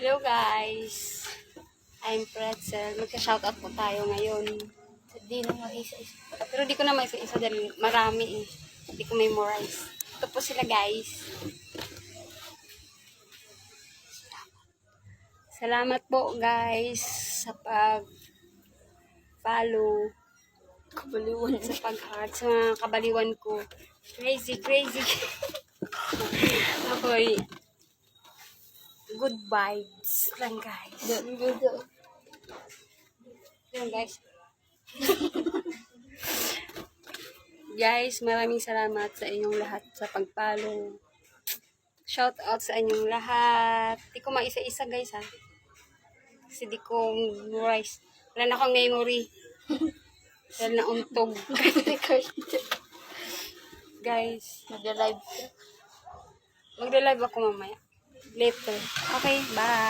Hello guys! I'm Pretzel. Magka-shoutout po tayo ngayon. Hindi na mag-isa-isa. Pero di ko na isa-isa dahil marami eh. Hindi ko memorize. Ito po sila guys. Salamat po guys sa pag follow Kabaliwan. sa pag-heart sa mga kabaliwan ko. Crazy, crazy. Ako'y good vibes lang guys. Yun guys. guys, maraming salamat sa inyong lahat sa pag-follow. Shout out sa inyong lahat. Di ko maisa-isa guys ha. Kasi di ko memorize. Wala na akong memory. Dahil na untog. guys, Nag-live ka. magla-live ako mamaya. Later. Okay, bye.